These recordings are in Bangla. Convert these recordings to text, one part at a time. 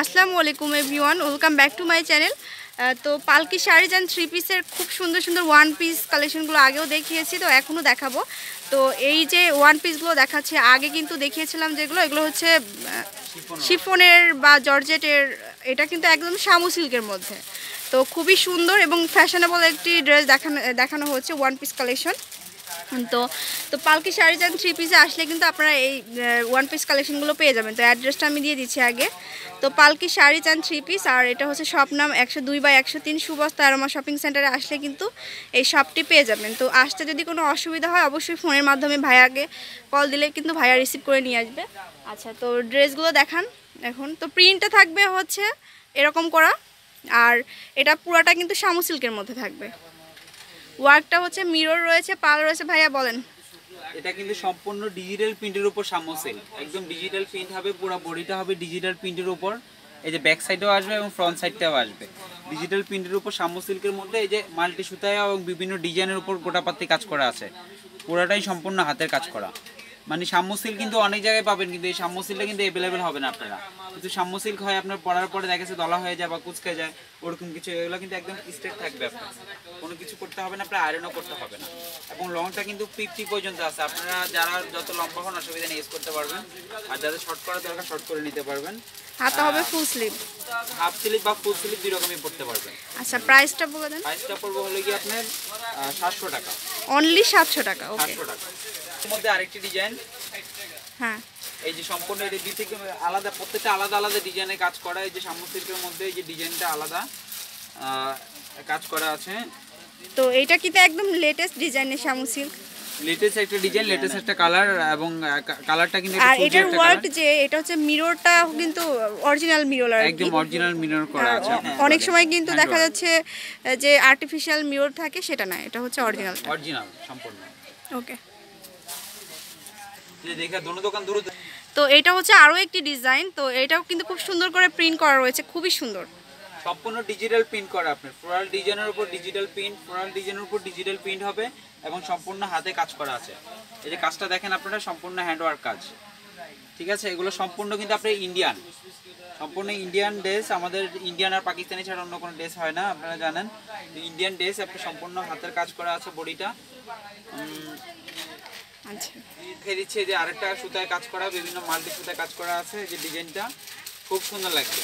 আসসালামু আলাইকুম everyone welcome back to my channel. তো পালকি শাড়িজ অ্যান্ড থ্রি পিসের খুব সুন্দর সুন্দর ওয়ান পিস কালেকশনগুলো আগেও দেখিয়েছি তো এখনও দেখাবো। তো এই যে ওয়ান পিসগুলো দেখাচ্ছি আগে কিন্তু দেখিয়েছিলাম যেগুলো এগুলো হচ্ছে শিফনের। বা জর্জেটের এটা কিন্তু একদম শামু সিল্কের মধ্যে। তো খুবই সুন্দর এবং ফ্যাশনেবল একটি ড্রেস দেখানো দেখানো হচ্ছে ওয়ান পিস কালেকশন তো তো পালকি শাড়ি চান থ্রি পিসে আসলে কিন্তু আপনারা এই ওয়ান পিস কালেকশনগুলো পেয়ে যাবেন। তো অ্যাড্রেসটা আমি দিয়ে দিচ্ছি আগে। তো Palki sari and three piece আর এটা হচ্ছে শপ নাম একশো দুই বা একশো তিন সুবস্তা আরমা শপিং সেন্টারে আসলে কিন্তু এই শপটি পেয়ে যাবেন। তো আসতে যদি কোনো অসুবিধা হয়, অবশ্যই ফোনের মাধ্যমে ভাইয়াকে কল দিলে কিন্তু ভাইয়া রিসিভ করে নিয়ে আসবে। আচ্ছা তো ড্রেসগুলো দেখান এখন। তো প্রিন্টটা থাকবে হচ্ছে এরকম করা, আর এটা পুরাটা কিন্তু শামু সিল্কের মধ্যে থাকবে। ওয়ার্কটা হচ্ছে মিরর রয়েছে, পাল রয়েছে, ভাইয়া বলেন। এটা কিন্তু সম্পূর্ণ ডিজিটাল প্রিন্টের উপর সামোসেল একদম ডিজিটাল প্রিন্ট হবে, পুরো বডিটা হবে ডিজিটাল প্রিন্টের উপর। এই যে ব্যাক সাইডেও আসবে এবং ফ্রন্ট সাইডটাও আসবে। ডিজিটাল প্রিন্টের উপর সামো সিল্কের মধ্যে এই যে মাল্টি সুতায় এবং বিভিন্ন ডিজাইনের উপর গোটাপাতি কাজ করা আছে। পুরোটাই সম্পূর্ণ হাতের কাজ করা। মানে সাম্য সিল্ক কিন্তু অনেক জায়গায় পাবেন কিন্তু এই সাম্য সিল্কটা কিন্তু অ্যাভেলেবেল হবে না আপনারা। কিন্তু সাম্য সিল্ক হয় আপনার পরার পরে দেখা যাচ্ছে দলা হয়ে যায় বা কুচকে যায় ওরকম কিছু এগুলো কিন্তু একদম স্ট্রেট থাকবে আপনার। কোনো কিছু করতে হবে না আপনার আয়রনও করতে হবে না। এবং লংটা কিন্তু ফিফটি পর্যন্ত আছে। আপনারা যারা যত লম্বা হন অসুবিধা নেই ইউজ করতে পারবেন। আর যাদের শর্ট করা দরকার শর্ট করে নিতে পারবেন। হাতে হবে ফুল স্লিভ হাফ স্লিপ বা ফুল স্লিপ দুই রকমই পড়তে পারবেন। আচ্ছা প্রাইসটা বলে দেন। প্রাইসটা পড়বে হলো কি আপনার সাতশো টাকা। অনলি সাতশো টাকা ওকে সাতশো টাকা। এর মধ্যে আরেকটি ডিজাইন হ্যাঁ। এই যে সম্পূর্ণ এটা দুই থেকে আলাদা প্রত্যেকটা আলাদা আলাদা ডিজাইনে কাজ করা এই যে সাম্য সিল্কের মধ্যে এই যে ডিজাইনটা আলাদা কাজ করা আছে। তো এটা কিন্তু একদম লেটেস্ট ডিজাইনের শামু সিল্ক লেটেস্ট একটা ডিজাইন লেটেস্ট একটা কালার এবং কালারটা কিন্তু আর এটার ওয়ার্ক যে এটা হচ্ছে মিররটা কিন্তু অরিজিনাল মিরর আর একদম অরিজিনাল মিরর করা আছে অনেক সময় কিন্তু দেখা যাচ্ছে যে আর্টিফিশিয়াল মিরর থাকে সেটা না এটা হচ্ছে অরিজিনালটা অরিজিনাল সম্পূর্ণ। ওকে যে দেখে দোনো দোকান দূরে তো এটা হচ্ছে আরও একটি ডিজাইন তো এটাও কিন্তু খুব সুন্দর করে প্রিন্ট করা রয়েছে খুবই সুন্দর। সম্পূর্ণ ডিজিটাল প্রিন্ট করা আপনার। ফ্লোরাল ডিজাইনের উপর ডিজিটাল প্রিন্ট ফ্লোরাল ডিজাইনের উপর ডিজিটাল প্রিন্ট হবে এবং সম্পূর্ণ হাতে কাজ করা আছে। এই যে কাজটা দেখেন আপনারা সম্পূর্ণ হ্যান্ডওয়ার্ক কাজ। ঠিক আছে? এগুলো সম্পূর্ণ কিন্তু আপনার ইন্ডিয়ান সম্পূর্ণ ইন্ডিয়ান ড্রেস আমাদের ইন্ডিয়ান আর পাকিস্তানি ছাড়া অন্য কোনো ড্রেস হয় না আপনারা জানেন। ইন্ডিয়ান ড্রেস আপনার সম্পূর্ণ হাতের কাজ করা আছে বডিটা। আচ্ছা। যে আরেকটা সুতায় কাজ করা বিভিন্ন মাল্টি সুতায় কাজ করা আছে যে ডিজাইনটা খুব সুন্দর লাগবে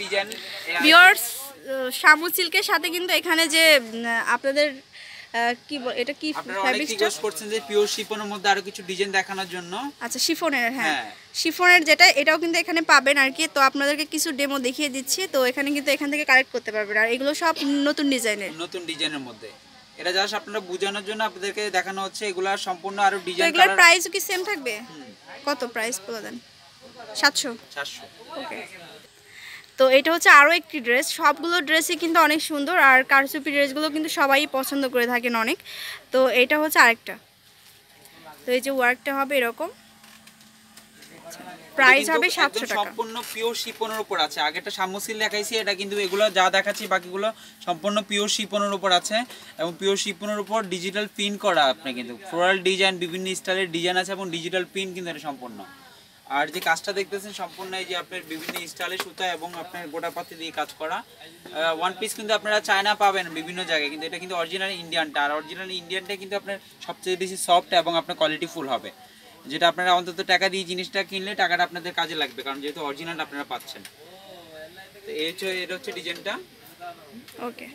ডিজাইন শামু সিল্কের সাথে কিন্তু এখানে যে আপনাদের কি এটা কি রিকোয়েস্ট করছেন যে পিওর শিপনের মধ্যে আরও কিছু ডিজাইন দেখানোর জন্য। আচ্ছা শিফনের হ্যাঁ। হ্যাঁ। শিফনের যেটা এটাও কিন্তু এখানে পাবেন আর কি। তো আপনাদেরকে কিছু ডেমো দেখিয়ে দিচ্ছি। তো এখানে কিন্তু এখান থেকে কালেক্ট করতে পারবেন। আর এগুলো সব নতুন ডিজাইনের নতুন ডিজাইনের মধ্যে। এটা জাস্ট আপনারা বোঝানোর জন্য আপনাদেরকে দেখানো হচ্ছে এগুলা সম্পূর্ণ আরও ডিজাইন এগুলোর প্রাইস কি সেম থাকবে? কত প্রাইস বলে দেন? 700 700 ওকে তো এটা হচ্ছে আরও একটি ড্রেস সবগুলো ড্রেসই কিন্তু অনেক সুন্দর আর কারচুপি ড্রেসগুলো কিন্তু সবাই পছন্দ করে থাকেন অনেক। তো এটা হচ্ছে আরেকটা। তো এই যে ওয়ার্কটা হবে এরকম। প্রাইস কিন্তু হবে সাতশো একদম টাকা। সম্পূর্ণ পিওর শিপনের উপর আছে। আগেটা সামুসিল দেখাইছি এটা কিন্তু এগুলো যা দেখাচ্ছি বাকিগুলো সম্পূর্ণ পিওর শিপনের উপর আছে। এবং পিওর শিপনের উপর ডিজিটাল প্রিন্ট করা আপনি কিন্তু। ফ্লোরাল ডিজাইন বিভিন্ন স্টাইলের ডিজাইন আছে এবং ডিজিটাল প্রিন্ট কিন্তু এটা সম্পূর্ণ। আর যে কাজটা দেখতেছেন সম্পূর্ণ এই যে আপনার বিভিন্ন স্টাইলের সুতা এবং আপনার দিয়ে কাজ করা। ওয়ান পিস কিন্তু আপনারা চায়না পাবেন বিভিন্ন জায়গায় কিন্তু এটা কিন্তু অরিজিনাল ইন্ডিয়ানটা আর অরিজিনাল ইন্ডিয়ানটা কিন্তু আপনার সবচেয়ে বেশি সফট এবং আপনার কোয়ালিটি ফুল হবে। যেটা আপনারা অন্তত টাকা দিয়ে জিনিসটা কিনলে টাকাটা আপনাদের কাজে লাগবে, কারণ যেহেতু অরিজিনাল আপনারা পাচ্ছেন। তো এই হচ্ছে, এটা হচ্ছে ডিজাইনটা। ওকে।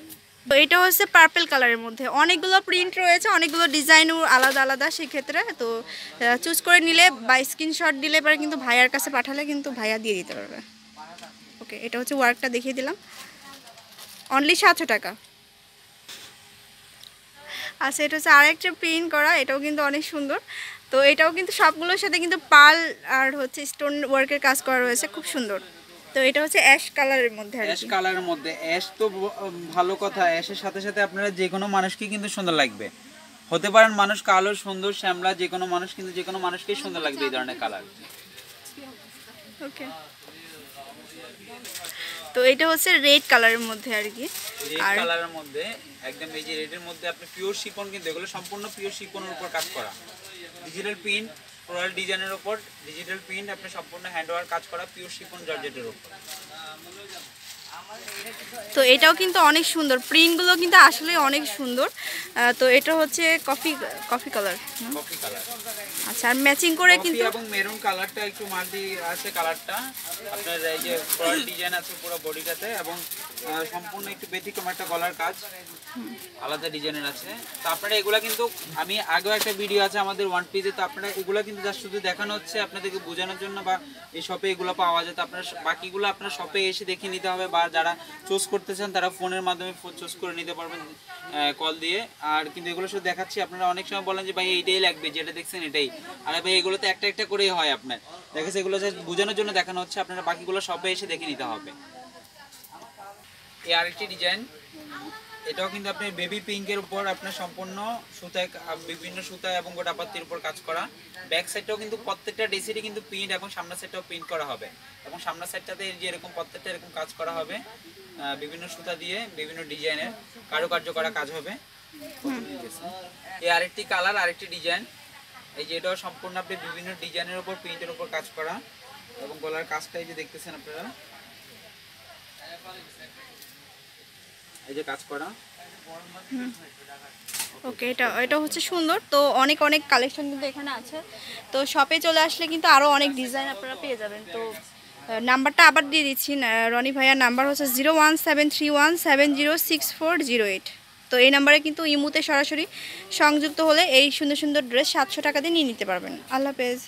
তো এটা হচ্ছে পার্পল কালারের মধ্যে। অনেকগুলো প্রিন্ট রয়েছে, অনেকগুলো ডিজাইনও আলাদা আলাদা সেক্ষেত্রে। তো চুজ করে নিলে বা স্ক্রিনশট দিলে পরে কিন্তু ভাইয়ার কাছে পাঠালে কিন্তু ভাইয়া দিয়ে দিতে পারবে। ওকে, এটা হচ্ছে ওয়ার্কটা দেখিয়ে দিলাম। অনলি সাতশো টাকা। আচ্ছা এটা হচ্ছে আরেকটা প্রিন্ট করা, এটাও কিন্তু অনেক সুন্দর। তো এটাও কিন্তু সবগুলোর সাথে কিন্তু পাল আর হচ্ছে স্টোন ওয়ার্কের কাজ করা রয়েছে খুব সুন্দর। তো এটা হচ্ছে অ্যাশ কালারের মধ্যে অ্যাশ কালারের মধ্যে। অ্যাশ তো ভালো কথা। অ্যাশের সাথে সাথে আপনারা যে কোনো মানুষকে কিন্তু সুন্দর লাগবে। হতে পারেন মানুষ কালো সুন্দর শ্যামলা যে কোনো মানুষ কিন্তু যে কোনো মানুষকেই সুন্দর লাগবে এই ধরনের কালার ওকে তো এটা হচ্ছে রেড কালারের মধ্যে আর কি। আর কালারের মধ্যে একদম এই যে রেডের মধ্যে আপনি পিওর শিপন কিন্তু এগুলো সম্পূর্ণ পিওর শিপনের উপর কাজ করা। ডিজিটাল প্রিন্ট ফ্লোরাল ডিজাইনের উপর ডিজিটাল প্রিন্ট আপনি সম্পূর্ণ হ্যান্ড ওয়ার কাজ করা পিওর শিপন জর্জেটের উপর। তো এটাও কিন্তু অনেক সুন্দর। প্রিন্টগুলো কিন্তু আসলে অনেক সুন্দর। তো এটা হচ্ছে coffee coffee colour coffee colour আচ্ছা আর ম্যাচিং করে কিন্তু এবং মেরুন কালারটা একটু মাল্টি আছে কালারটা আপনার এই যে ফ্রন্ট ডিজাইন আছে পুরো বডিটাতে এবং সম্পূর্ণ একটু ব্যতিক্রম একটা গলার কাজ। আলাদা ডিজাইনের আছে। তো আপনারা এগুলা কিন্তু, আমি আগেও একটা ভিডিও আছে আমাদের ওয়ান পিজে তো আপনারা এগুলা কিন্তু জাস্ট শুধু দেখানো হচ্ছে আপনাদেরকে বোঝানোর জন্য বা এই শপে এগুলো পাওয়া যায়। তো আপনারা বাকিগুলো আপনার শপে এসে দেখে নিতে হবে বা যারা চুজ করতে চান, তারা ফোনের মাধ্যমে চুজ করে নিতে পারবেন কল দিয়ে। আর কিন্তু এগুলো শুধু দেখাচ্ছি, আপনারা অনেক সময় বলেন যে, ভাই, এইটাই লাগবে, যেটা দেখছেন এটাই। আর ভাই, এগুলো তো একটা একটা করেই হয় আপনার। দেখেছে এগুলো বোঝানোর জন্য দেখানো হচ্ছে, আপনারা বাকিগুলো শপে এসে দেখে নিতে হবে। এই আরেকটি ডিজাইন। এটাও কিন্তু আপনি বেবি পিঙ্কের উপর আপনার সম্পূর্ণ সুতায় বিভিন্ন সুতা এবং গোটা গোটাপাত্তির উপর কাজ করা। ব্যাক সাইডটাও কিন্তু প্রত্যেকটা ডেসিরই কিন্তু প্রিন্ট এবং সামনের সাইডটাও প্রিন্ট করা হবে। এবং সামনের সাইডটাতে যে এরকম প্রত্যেকটা এরকম কাজ করা হবে বিভিন্ন সুতা দিয়ে, বিভিন্ন ডিজাইনের কারুকার্য করা কাজ হবে। এই আরেকটি কালার আরেকটি ডিজাইন এই যে এটাও সম্পূর্ণ আপনি বিভিন্ন ডিজাইনের উপর প্রিন্টের উপর কাজ করা। এবং গলার কাজটা এই যে দেখতেছেন আপনারা। ওকে এটা এটা হচ্ছে সুন্দর। তো অনেক অনেক কালেকশন কিন্তু এখানে আছে। তো শপে চলে আসলে কিন্তু আরও অনেক ডিজাইন আপনারা পেয়ে যাবেন। তো নাম্বারটা আবার দিয়ে দিচ্ছি। রনি ভাইয়ার নাম্বার হচ্ছে zero one seven three one seven zero six four zero eight. তো এই নাম্বারে কিন্তু ইমুতে সরাসরি সংযুক্ত হলে এই সুন্দর সুন্দর ড্রেস সাতশো টাকা দিয়ে নিয়ে নিতে পারবেন। আল্লাহ হাফেজ।